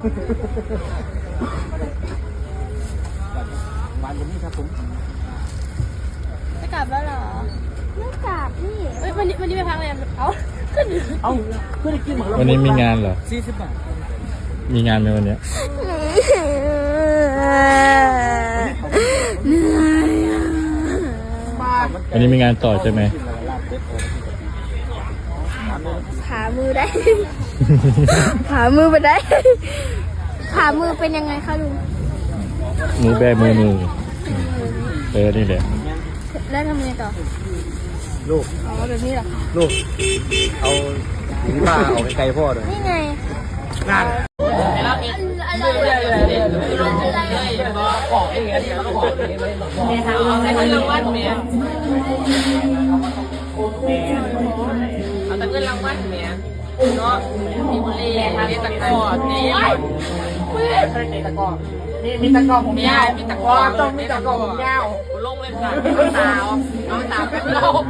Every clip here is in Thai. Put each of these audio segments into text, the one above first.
วันนี้ครับผมจะกลับแล้วเหรอไม่กลับพี่เอ้ยวันนี้วันนี้ไปพักแรมเอ้าขึ้นเอ้าเพื่อนกินหมดแล้ววันนี้มีงานเหรอสี่สิบบาทมีงานไหมวันเนี้ยเหนื่อยอะวันนี้มีงานต่อใช่ไหม ขามือได้ ขามือไปได้ ขามือเป็นยังไงคะลุง มือแบมือมือเออนี่แหละแล้วทำไงต่อ ลูก อ๋อแบบนี้เหรอคะลูก เอาหวีผ้าเอาไกลๆพ่อเลยนี่ไงงานเอา แต่เงินแหม่เนาะมีบุหรี่มีตะกร้อนี่มีตะกร้อนี่มีตะกร้อผมยาวมีตะกร้อต้องมีตะกร้อผมยาวลงเลยค่ะน้องสาวน้องสาวเป็นลม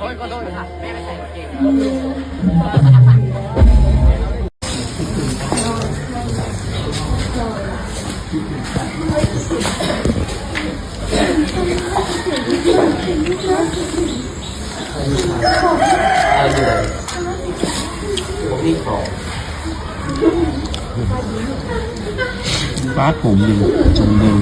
โอ้ยขอโทษค่ะแม่ไม่ใส่เก่งางเกงฟ้าผมดีชมดี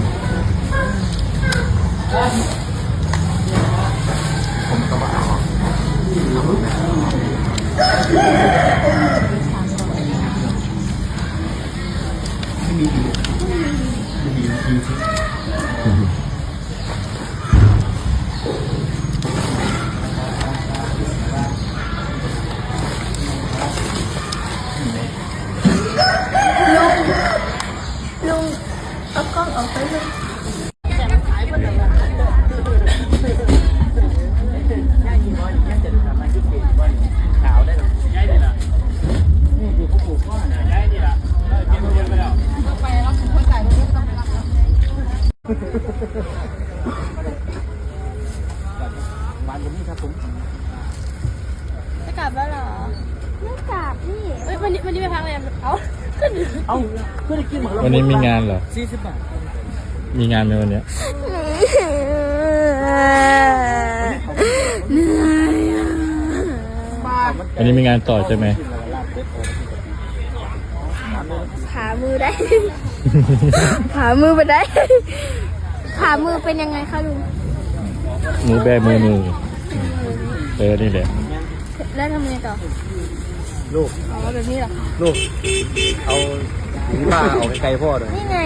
วันนี้ครับผมจะกลับแล้วเหรอไม่กลับพี่เอ้ยวันนี้วันนี้ไปพักแรมเอ้าขึ้น เอ้าเพื่อนกินหมดแล้ววันนี้มีงานเหรอ สี่สิบบาท มีงานไหมวันเนี้ยเหนื่อยอะวันนี้มีงานต่อใช่ไหมขามือได้ขามือไปได้ขามือเป็นยังไงคะลุง มือแบมือมือเออนี่แหละ แล้วทำไงต่อ ลูก อ๋อแบบนี้เหรอคะลูก เอาหวีผ้าเอาไกลๆพ่อเลยนี่ไง